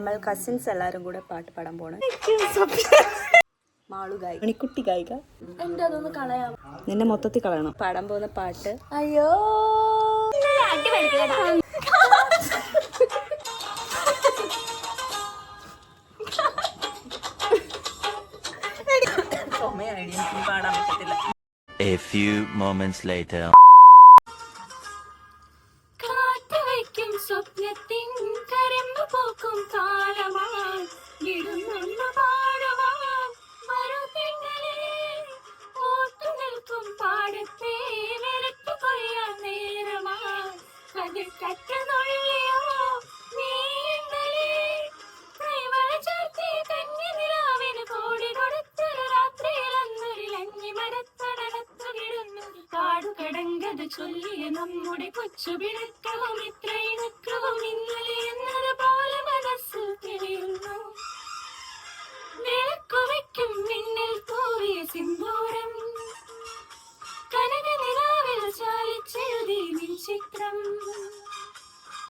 നമ്മൾ കസിൻസ് എല്ലാരും കൂടെ പാട്ട് പാടാൻ പോണ്. മാളു ഗായിക. മണിക്കുട്ടി ഗായിക. എന്റെ അതൊന്ന് കളയാം നിന്നെ മൊത്തത്തിൽ കളയണം. പാടാൻ പോകുന്ന പാട്ട്. അയ്യോ. A few moments later. അതിൽ കറ്റ നുള്ളിയോ നീ ഇന്നലെ കൈവള ചാർത്തി കന്നി നിലാവിന് കോടി കൊടുത്തൊരു രാത്രിയിൽ അന്നൊരിലഞ്ഞി മരത്തടലത്തു വിടുന്നു കാടുകടങ്കത് ചൊല്ലിയ നമ്മുടെ കൊച്ചു ഇന്നലെ മനസ്സ് ചിത്രം